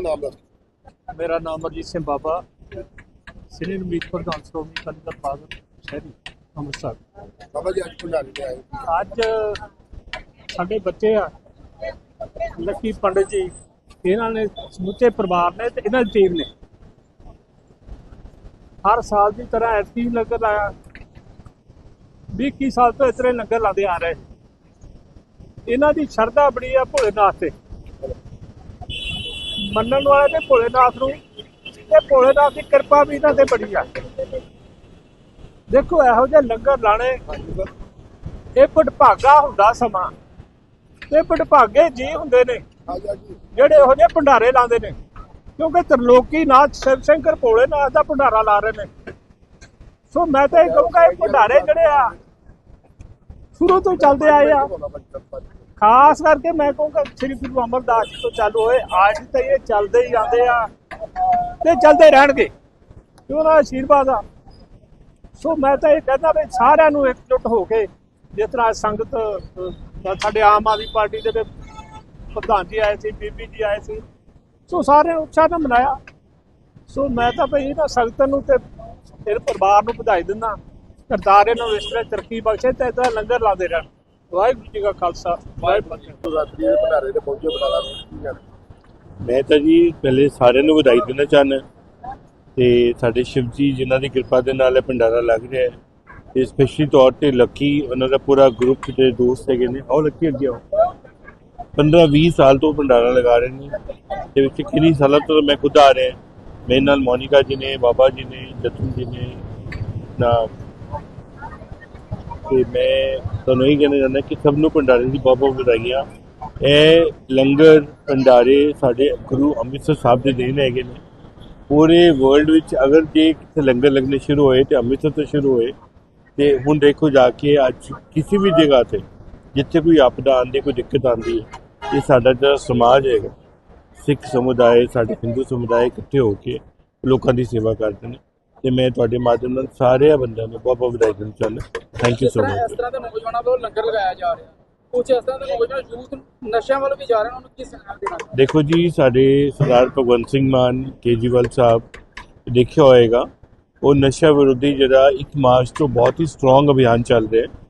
ਨਾਮ ਦੱਸ ਮੇਰਾ ਨਾਮ ਅਰਜੀਤ ਸਿੰਘ ਬਾਬਾ। ਸੀਨੀਅਰ ਮੀਤ ਪ੍ਰਧਾਨ ਸ਼੍ਰੋਮਣੀ ਅਕਾਲੀ ਦਲ ਫਾਜ਼ਲ ਸ਼ਹਿਰੀ ਅੰਮ੍ਰਿਤਸਰ। ਬਾਬਾ ਜੀ ਅੱਜ ਭੰਡਾਰੇ ਤੇ ਆਏ ਅੱਜ ਸਾਡੇ ਬੱਚੇ ਆ ਲੱਕੀ ਪੰਡਤ ਜੀ ਇਹਨਾਂ ਨੇ ਸਮੁੱਚੇ ਪਰਿਵਾਰ ਨੇ ਤੇ ਇਹਨਾਂ ਦੀ ਟੀਮ ਨੇ। ਹਰ ਸਾਲ ਦੀ ਤਰ੍ਹਾਂ ਐਤਕੀ ਲੰਗਰ ਲਾਇਆ 20 21 ਸਾਲ ਤੋਂ ਇਸ ਤਰ੍ਹਾਂ ਹੀ ਲੰਗਰ ਲਾਉਂਦੇ ਆ ਰਹੇ। ਇਹਨਾਂ ਦੀ ਸ਼ਰਧਾ ਬੜੀ ਆ ਭੋਲੇਨਾਥ ਤੇ। ਮੰਨਣ ਵਾਲੇ ਤੇ ਭੋਲੇਨਾਥ ਨੂੰ, ਤੇ ਭੋਲੇਨਾਥ ਦੀ ਕਿਰਪਾ ਵੀ ਇਹਨਾਂ ਤੇ ਬੜੀ ਆ। ਦੇਖੋ ਇਹੋ ਜਿਹੇ ਲੰਗਰ ਲਾਣੇ ਇਹ ਭਟਭਾਗਾ ਹੁੰਦਾ ਸਮਾਂ। ਤੇ ਭਟਭਾਗੇ ਜੀ ਹੁੰਦੇ ਨੇ, ਜਿਹੜੇ ਇਹੋ ਜਿਹੇ ਭੰਡਾਰੇ ਲਾਉਂਦੇ ਨੇ। ਕਿਉਂਕਿ ਤਰਲੋਕੀ ਨਾਥ ਸ਼ਿਵ ਸ਼ੰਕਰ ਭੋਲੇਨਾਥ ਦਾ ਭੰਡਾਰਾ ਲਾ ਰਹੇ ਨੇ। ਸੋ ਮੈਂ ਤਾਂ ਇਹ ਕਹੂੰਗਾ, ਇਹ ਭੰਡਾਰੇ ਜਿਹੜੇ ਆ, ਸ਼ੁਰੂ ਤੋਂ ਚੱਲਦੇ ਆਏ ਆ। ਖਾਸ ਕਰਕੇ ਮੈਂ ਕਹੂੰਗਾ ਸ੍ਰੀ ਗੁਰੂ ਅਮਰਦਾਸ ਜੀ ਤੋਂ ਚਾਲੂ ਹੋਏ, ਅੱਜ ਤਾਂ ਇਹ ਚੱਲਦੇ ਹੀ ਜਾਂਦੇ ਆ ਤੇ ਚੱਲਦੇ ਰਹਿਣਗੇ। ਕਿ ਉਹਨਾਂ ਆਸ਼ੀਰਵਾਦ ਆ। ਸੋ ਮੈਂ ਤਾਂ ਇਹ ਕਹਿੰਦਾ ਵੀ ਸਾਰਿਆਂ ਨੂੰ ਇਕਜੁੱਟ ਹੋ ਕੇ ਜਿਸ ਤਰ੍ਹਾਂ ਸੰਗਤ ਸਾਡੇ ਆਮ ਆਦਮੀ ਪਾਰਟੀ ਦੇ ਪ੍ਰਧਾਨ ਜੀ ਆਏ ਸੀ, ਬੀਬੀ ਜੀ ਆਏ ਸੀ, ਸੋ ਸਾਰੇ ਉਤਸ਼ਾਹ ਨਾਲ ਮਨਾਇਆ। ਸੋ ਮੈਂ ਤਾਂ ਭਈ ਇਹਨਾਂ ਸੰਗਤ ਨੂੰ ਤੇ ਫਿਰ ਪਰਿਵਾਰ ਨੂੰ ਵਧਾਈ ਦਿੰਦਾ। ਕਰਤਾਰ ਇਹਨਾਂ ਨੂੰ ਇਸ ਤਰ੍ਹਾਂ ਤਰੱਕੀ ਬਖਸ਼ੇ ਤੇ ਇਦਾਂ ਲੰਗਰ ਲਾਉਂਦੇ ਰਹਿਣ। ਵਾਹਿਗੁਰੂ ਜੀ ਕਾ ਖਾਲਸਾ ਵਾਹਿਗੁਰੂ ਜੀ ਕੀ ਫਤਿਹ। ਦੇ ਭੰਡਾਰੇ ਤੇ ਪਹੁੰਚੇ ਬਟਾਲਾ? ਮੈਂ ਤਾਂ ਜੀ ਪਹਿਲੇ ਸਾਰਿਆਂ ਨੂੰ ਵਧਾਈ ਦੇਣਾ ਚਾਹੁੰਦਾ ਤੇ ਸਾਡੇ ਸ਼ਿਵ ਜੀ ਜਿਨ੍ਹਾਂ ਦੀ ਕਿਰਪਾ ਦੇ ਨਾਲ ਇਹ ਭੰਡਾਰਾ ਲੱਗ ਰਿਹਾ ਹੈ ਤੇ ਸਪੈਸ਼ਲੀ ਤੌਰ ਤੇ ਲੱਕੀ ਉਹਨਾਂ ਦਾ ਪੂਰਾ ਗਰੁੱਪ ਜਿਹੜੇ ਦੋਸਤ ਹੈਗੇ ਨੇ ਆਓ ਲੱਕੀ ਅੱਗੇ ਆਓ 15 20 ਸਾਲ ਤੋਂ ਭੰਡਾਰਾ ਲਗਾ ਰਹੇ ਨੇ ਤੇ ਵਿੱਚ ਕਿੰਨੀ ਸਾਲਾਂ ਤੋਂ ਮੈਂ ਖੁਦ ਆ ਰਿਹਾ ਮੇਰੇ ਨਾਲ ਮੋਨਿਕਾ ਜੀ ਨੇ ਬਾਬਾ ਜੀ ਨੇ ਜਤਨ ਜੀ ਨੇ ਨਾ ਤੇ ਮੈਂ ਤੁਹਾਨੂੰ ਇਹ ਕਹਿਣਾ ਚਾਹੁੰਦਾ ਕਿ ਸਭ ਨੂੰ ਭੰਡਾਰੇ ਦੀ ਬਹੁਤ ਬਹੁਤ ਵਧਾਈਆਂ। ਇਹ ਲੰਗਰ, ਭੰਡਾਰੇ ਸਾਡੇ ਗੁਰੂ ਅੰਮ੍ਰਿਤਸਰ ਸਾਹਿਬ ਦੇ ਦੇਣ ਹੈਗੇ ਨੇ। ਪੂਰੇ ਵਰਲਡ ਵਿੱਚ ਅਗਰ ਜੇ ਕਿਤੇ ਲੰਗਰ ਲੱਗਣੇ ਸ਼ੁਰੂ ਹੋਏ ਤੇ ਅੰਮ੍ਰਿਤਸਰ ਤੋਂ ਸ਼ੁਰੂ ਹੋਏ, ਤੇ ਹੁਣ ਦੇਖੋ ਜਾ ਕੇ ਅੱਜ ਕਿਸੇ ਵੀ ਜਗ੍ਹਾ ਤੇ, ਜਿੱਥੇ ਕੋਈ ਆਪਦਾ ਆਉਂਦੀ, ਕੋਈ ਦਿੱਕਤ ਆਉਂਦੀ ਹੈ, ਇਹ ਸਾਡਾ ਜਿਹੜਾ ਸਮਾਜ ਹੈਗਾ, ਸਿੱਖ ਸਮੁਦਾਇ, ਸਾਡੇ ਹਿੰਦੂ ਸਮੁਦਾਇ ਇਕੱਠੇ ਹੋ ਕੇ ਲੋਕਾਂ ਦੀ ਸੇਵਾ ਕਰਦੇ ਨੇ। ਤੇ ਮੈਂ ਤੁਹਾਡੇ ਮਾਧਿਅਮ ਨਾਲ ਸਾਰੇ ਬੰਦਿਆਂ ਨੂੰ ਬਹੁਤ ਬਹੁਤ ਵਧਾਈ ਦੇਣਾ ਚਾਹੁੰਦਾ। ਥੈਂਕ ਯੂ ਸੋ ਤਰ੍ਹਾਂ ਇਸ ਮਚ ਤਰ੍ਹਾਂ ਦੇ ਨੌਜਵਾਨਾਂ ਵੱਲੋਂ ਲੰਗਰ ਲਗਾਇਆ ਜਾ ਰਿਹਾ। ਕੁਝ ਇਸ ਤਰ੍ਹਾਂ ਦੇ ਨੌਜਵਾਨ ਯੂਥ ਨਸ਼ਿਆਂ ਵੱਲ ਵੀ ਜਾ ਰਹੇ ਨੇ ਉਹਨੂੰ ਕੀ ਸੰਗਾਲ ਦੇਣਾ ਦੇਖੋ ਜੀ ਸਾਡੇ ਸਰਦਾਰ ਭਗਵੰਤ ਸਿੰਘ ਮਾਨ ਕੇਜੀਵਾਲ ਸਾਹਿਬ ਦੇਖਿਆ ਹੋਏਗਾ ਉਹ ਨਸ਼ਾ ਵਿਰੋਧੀ ਜਿਹੜਾ 1 ਮਾਰਚ ਤੋਂ ਬਹੁਤ ਹੀ ਸਟਰੋਂਗ ਅਭਿਆਨ ਚੱਲ ਰਿਹਾ ਹੈ।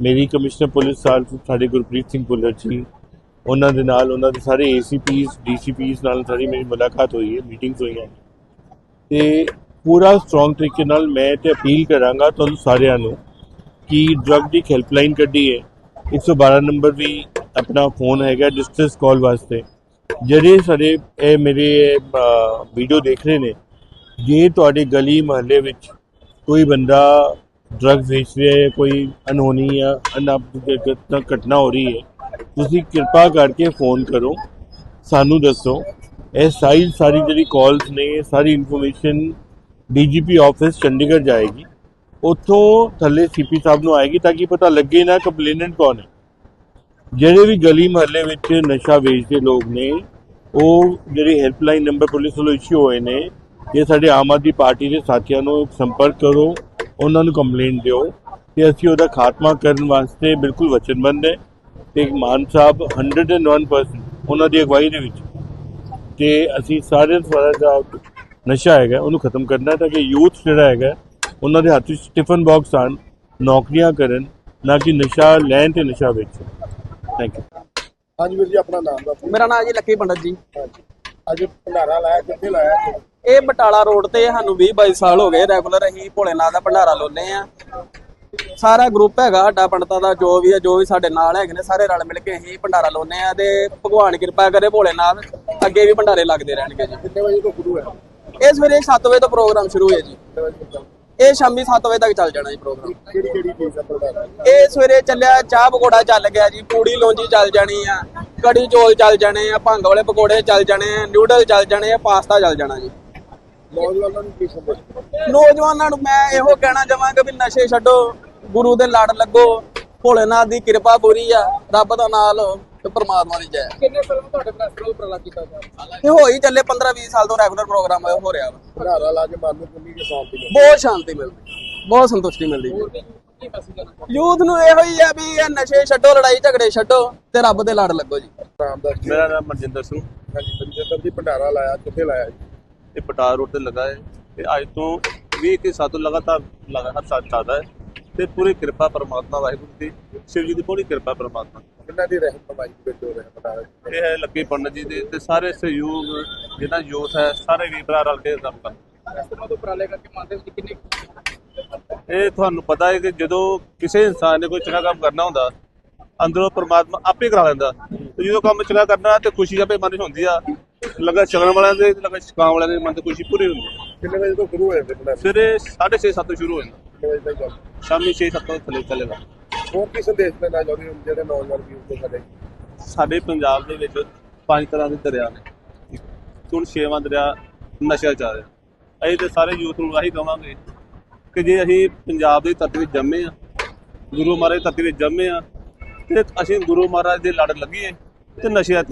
ਮੇਰੀ ਕਮਿਸ਼ਨਰ ਪੁਲਿਸ ਸਾਹਿਬ ਸਾਡੇ ਗੁਰਪ੍ਰੀਤ ਸਿੰਘ ਭੁੱਲਰ ਜੀ ਉਹਨਾਂ ਦੇ ਨਾਲ ਉਹਨਾਂ ਦੇ ਸਾਰੇ ਏਸੀਪੀਸ ਡੀਸੀਪੀਸ ਨਾਲ ਸਾਰੀ ਮੇਰੀ ਮੁਲਾਕਾਤ ਹੋਈ ਹੈ ਮੀਟਿੰਗਸ ਹੋਈਆਂ ਤੇ ਪੂਰਾ ਸਟਰੋਂਗ ਤਰੀਕੇ ਨਾਲ ਮੈਂ ਤੇ ਅਪੀਲ ਕਰਾਂਗਾ ਤੁਹਾਨੂੰ ਸਾਰਿਆਂ ਨੂੰ ਕਿ ਡਰੱਗ ਦੀ ਹੈਲਪਲਾਈਨ ਕੱਢੀ ਹੈ। 112 ਨੰਬਰ ਵੀ ਆਪਣਾ ਫੋਨ ਹੈਗਾ ਡਿਸਟ੍ਰੈਸ ਕਾਲ ਵਾਸਤੇ। ਜਿਹੜੇ ਸਾਡੇ ਇਹ ਮੇਰੇ ਵੀਡੀਓ ਦੇਖ ਰਹੇ ਨੇ, ਜੇ ਤੁਹਾਡੇ ਗਲੀ ਮਹੱਲੇ ਵਿੱਚ ਕੋਈ ਬੰਦਾ ਡਰੱਗ ਵੇਚ ਰਿਹਾ ਹੈ, ਕੋਈ ਅਨਹੋਣੀ ਜਾਂ ਅਨਾਪ ਘਟਨਾ ਹੋ ਰਹੀ ਹੈ, ਤੁਸੀਂ ਕਿਰਪਾ ਕਰਕੇ ਫੋਨ ਕਰੋ, ਸਾਨੂੰ ਦੱਸੋ। ਇਹ ਸਾਰੀ ਸਾਰੀ ਜਿਹੜੀ ਕਾਲਸ ਨੇ, ਸਾਰੀ ਇਨਫੋਰਮੇਸ਼ਨ ਡੀਜੀਪੀ ਆਫਿਸ ਚੰਡੀਗੜ੍ਹ ਜਾਏਗੀ। ਉੱਥੋਂ ਥੱਲੇ ਸੀਪੀ ਸਾਹਿਬ ਨੂੰ ਆਏਗੀ ਤਾਂ ਕਿ ਪਤਾ ਲੱਗੇ ਨਾ ਕੰਪਲੇਨੈਂਟ ਕੌਣ ਹੈ। ਜਿਹੜੇ ਵੀ ਗਲੀ ਮਹੱਲੇ ਵਿੱਚ ਨਸ਼ਾ ਵੇਚਦੇ ਲੋਕ ਨੇ, ਉਹ ਜਿਹੜੇ ਹੈਲਪਲਾਈਨ ਨੰਬਰ ਪੁਲਿਸ ਵੱਲੋਂ ਇਸ਼ੂ ਹੋਏ ਨੇ, ਇਹ ਸਾਡੇ ਆਮ ਆਦਮੀ ਪਾਰਟੀ ਦੇ ਸਾਥੀਆਂ ਨੂੰ ਸੰਪਰਕ ਕਰੋ, ਉਹਨਾਂ ਨੂੰ ਕੰਪਲੇਂਟ ਦਿਓ ਤੇ ਅਸੀਂ ਉਹਦਾ ਖਾਤਮਾ ਕਰਨ ਵਾਸਤੇ ਬਿਲਕੁਲ ਵਚਨਬੰਦ ਹੈ ਤੇ ਮਾਨ ਸਾਹਿਬ 101% ਉਹਨਾਂ ਦੀ ਅਗਵਾਈ ਦੇ ਵਿੱਚ। ਤੇ ਅਸੀਂ ਸਾਰੇ ਸਾਰਾ ਜਿਹੜਾ ਨਸ਼ਾ ਹੈਗਾ, ਉਹਨੂੰ ਖਤਮ ਕਰਨਾ ਤਾਂ ਕਿ ਯੂਥ ਜਿਹੜਾ ਹੈਗਾ ਉਹਨਾਂ ਦੇ ਹੱਥ ਵਿੱਚ ਟਿਫਨ ਬਾਕਸ ਆਣ ਨੌਕਰੀਆਂ ਕਰਨ ਨਾ ਕਿ ਨਸ਼ਾ ਲੈਣ ਤੇ ਨਸ਼ਾ ਵੇਚਣ। ਥੈਂਕ ਯੂ ਹਾਂਜੀ ਵੀਰ ਜੀ ਆਪਣਾ ਨਾਮ ਦੱਸੋ। ਮੇਰਾ ਨਾਮ ਜੀ ਲੱਕੀ ਪੰਡਤ ਜੀ। ਹਾਂਜੀ। ਅੱਜ ਭੰਡਾਰਾ ਲਾਇਆ ਕਿੱਥੇ ਲਾਇਆ ਇਹ ਬਟਾਲਾ ਰੋਡ ਤੇ ਸਾਨੂੰ 20 22 ਸਾਲ ਹੋ ਗਏ ਰੈਗੂਲਰ ਅਸੀਂ ਭੋਲੇਨਾਥ ਦਾ ਭੰਡਾਰਾ ਲਾਉਂਦੇ ਆ ਸਾਰਾ ਗਰੁੱਪ ਹੈਗਾ ਸਾਡਾ ਪੰਡਤਾਂ ਦਾ ਜੋ ਵੀ ਹੈ ਜੋ ਵੀ ਸਾਡੇ ਨਾਲ ਹੈਗੇ ਨੇ ਸਾਰੇ ਰਲ ਮਿਲ ਕੇ ਅਸੀਂ ਭੰਡਾਰਾ ਲਾਉਂਦੇ ਆ ਤੇ ਭਗਵਾਨ ਕਿਰਪਾ ਕਰੇ ਭੋਲੇਨਾਥ ਅੱਗੇ ਵੀ ਭੰਡਾਰੇ ਲੱਗਦੇ ਰਹਿਣਗੇ ਜੀ। ਕਿੰਨੇ ਵਜੇ ਤੋਂ ਸ਼ੁਰੂ ਹੈ? ਇਹ ਸਵੇਰੇ 7 ਵਜੇ ਤੋਂ ਪ੍ਰੋਗਰਾਮ ਸ਼ੁਰੂ ਹੋਇਆ ਜੀ। ਇਹ ਸ਼ਾਮੀ 7 ਵਜੇ ਤੱਕ ਚੱਲ ਜਾਣਾ ਜੀ ਪ੍ਰੋਗਰਾਮ ਕਿਹੜੀ ਕਿਹੜੀ ਚੀਜ਼ ਦਾ ਭੰਡਾਰਾ ਇਹ ਸਵੇਰੇ ਚੱਲਿਆ ਚਾਹ ਪਕੌੜਾ ਚੱਲ ਗਿਆ ਜੀ ਪੂੜੀ ਲੌਂਜੀ ਚੱਲ ਜਾਣੀ ਆ ਕੜੀ ਚੌਲ ਚੱਲ ਜਾਣੇ ਆ ਭੰਗ ਵਾਲੇ ਪਕੌੜੇ ਚੱਲ ਜਾਣੇ ਆ ਨਿਊਡਲ ਚੱਲ ਜਾਣੇ ਆ ਪਾਸਤਾ ਚੱਲ ਜਾਣਾ ਜੀ। ਨੌਜਵਾਨਾਂ ਨੂੰ ਕੀ ਸੰਦੇਸ਼ ਨੌਜਵਾਨਾਂ ਨੂੰ ਮੈਂ ਇਹੋ ਕਹਿਣਾ ਚਾਹਾਂਗਾ ਵੀ ਨਸ਼ੇ ਛੱਡੋ ਗੁਰੂ ਦੇ ਲੜ ਲੱਗੋ ਭੋਲੇਨਾਥ ਦੀ ਕਿਰਪਾ ਪੂਰੀ ਆ ਰੱਬ ਦਾ ਨਾਮ ਲਓ। ਤੇ ਪ੍ਰਮਾਤਮਾ ਦੀ ਜੈ। ਕਿੰਨੇ ਸਾਲ ਤੋਂ ਤੁਹਾਡੇ ਪ੍ਰੈਸ ਉਪਰਲਾ ਕੀਤਾ ਇਹ ਹੋਈ ਚੱਲੇ 15 20 ਸਾਲ ਤੋਂ ਰੈਗੂਲਰ ਪ੍ਰੋਗਰਾਮ ਹੋ ਰਿਹਾ ਵਾ। ਭੰਡਾਰਾ ਲਾ ਕੇ ਮਨ ਨੂੰ ਕਿੰਨੀ ਕੁ ਸ਼ਾਂਤੀ ਮਿਲਦੀ ਬਹੁਤ ਸ਼ਾਂਤੀ ਮਿਲਦੀ ਬਹੁਤ ਸੰਤੁਸ਼ਟੀ ਮਿਲਦੀ ਯੂਥ ਨੂੰ ਇਹੋ ਹੀ ਆ ਵੀ ਇਹ ਨਸ਼ੇ ਛੱਡੋ ਲੜਾਈ ਝਗੜੇ ਛੱਡੋ ਤੇ ਰੱਬ ਦੇ ਲੜ ਲੱਗੋ ਜੀ। ਮੇਰਾ ਨਾਮ ਮਨਜਿੰਦਰ ਸਿੰਘ। ਹਾਂਜੀ ਮਨਜਿੰਦਰ ਜੀ ਭੰਡਾਰਾ ਲਾਇਆ ਕਿੱਥੇ ਲਾਇਆ ਜੀ? ਇਹ ਪਟਾਰ ਰੋਡ ਤੇ ਲੱਗਾ ਹੈ। ਤੇ ਅੱਜ ਤੋਂ 20 ਕੇ ਸਾਥ ਲਗਾਤਾਰ ਲਗਾਤਾਰ ਚੱਲਦਾ ਹੈ। ਤੇ ਪੂਰੀ ਕਿਰਪਾ ਪਰਮਾਤਮਾ ਵਾਹਿਗੁਰੂ ਦੀ ਸ਼ਿਵ ਜੀ ਦੀ ਪੂਰੀ ਕਿਰਪਾ ਪਰਮਾਤਮਾ ਕਿੰਨਾ ਦੀ ਰਹਿਮਤ ਕਮਾਈ ਵਿੱਚ ਹੋ ਰਿਹਾ ਜੀ? ਇਹ ਹੈ ਲੱਕੀ ਪੰਡਤ ਜੀ ਦੇ ਤੇ ਸਾਰੇ ਸਹਿਯੋਗ ਜਿਹਨਾਂ ਯੂਥ ਹੈ ਸਾਰੇ ਵੀ ਭਰਾ ਰਲ ਕੇ ਕੰਮ ਕਰਦੇ ਇਸ ਤਰ੍ਹਾਂ ਤੋਂ ਉਪਰਾਲੇ ਕਰਕੇ ਮੰਨਦੇ ਹੋ ਕਿ ਕਿੰਨੀ ਇਹ ਤੁਹਾਨੂੰ ਪਤਾ ਹੈ ਕਿ ਜਦੋਂ ਕਿਸੇ ਇਨਸਾਨ ਨੇ ਕੋਈ ਚੰਗਾ ਕੰਮ ਕਰਨਾ ਹੁੰਦਾ ਅੰਦਰੋਂ ਪਰਮਾਤਮਾ ਆਪੇ ਕਰਾ ਲੈਂਦਾ। ਤੇ ਜਦੋਂ ਕੰਮ ਚੰਗਾ ਕਰਨਾ ਤੇ ਖੁਸ਼ੀ ਆਪੇ ਮਨ 'ਚ ਹੁੰਦੀ ਆ। ਲਗਾ ਚੱਲਣ ਵਾਲਿਆਂ ਦੇ ਤੇ ਲਗਾ ਛਕਾਉਣ ਵਾਲਿਆਂ ਦੇ ਮਨ ਤੇ ਖੁਸ਼ੀ ਪੂਰੀ ਹੁੰਦੀ ਹੈ ਕਿੰਨੇ ਵਜੇ ਤੋਂ ਸ਼ੁਰੂ ਹੋਏ ਭੰਡਾਰਾ ਸਵੇਰੇ 6:30 7 ਤੋਂ ਸ਼ੁਰੂ ਹੋ ਜਾਂਦਾ। ਕਿੰਨੇ ਵਜੇ ਤੱਕ ਚੱਲਦਾ? ਸ਼ਾਮੀ 6-7 ਤੋਂ ਥੱਲੇ ਚੱਲੇਗਾ। ਹੋਰ ਕੀ ਸੰਦੇਸ਼ ਦੇਣਾ ਚਾਹੁੰਦੇ ਹੋ ਜਿਹੜੇ ਨੌਜਵਾਨ ਵੀਰ ਦੇ ਸਾਡੇ ਸਾਡੇ ਪੰਜਾਬ ਦੇ ਵਿੱਚ ਪੰਜ ਤਰ੍ਹਾਂ ਦੇ ਦਰਿਆ ਨੇ। ਹੁਣ ਛੇਵਾਂ ਦਰਿਆ ਨਸ਼ਾ ਚੱਲ ਰਿਹਾ। ਅਸੀਂ ਤੇ ਸਾਰੇ ਯੂਥ ਨੂੰ ਆਹੀ ਕਹਾਂਗੇ ਕਿ ਜੇ ਅਸੀਂ ਪੰਜਾਬ ਦੀ ਧਰਤੀ ਵਿੱਚ ਜੰਮੇ ਆ ਗੁਰੂ ਮਹਾਰਾਜ ਦੀ ਧਰਤੀ ਵਿੱਚ ਜੰਮੇ ਆ ਤੇ ਅਸੀਂ ਗੁਰੂ ਮਹਾਰਾਜ ਦੇ ਲੜ ਲੱਗੀਏ ਤੇ ਨਸ਼ੇ ਤਿਆਗ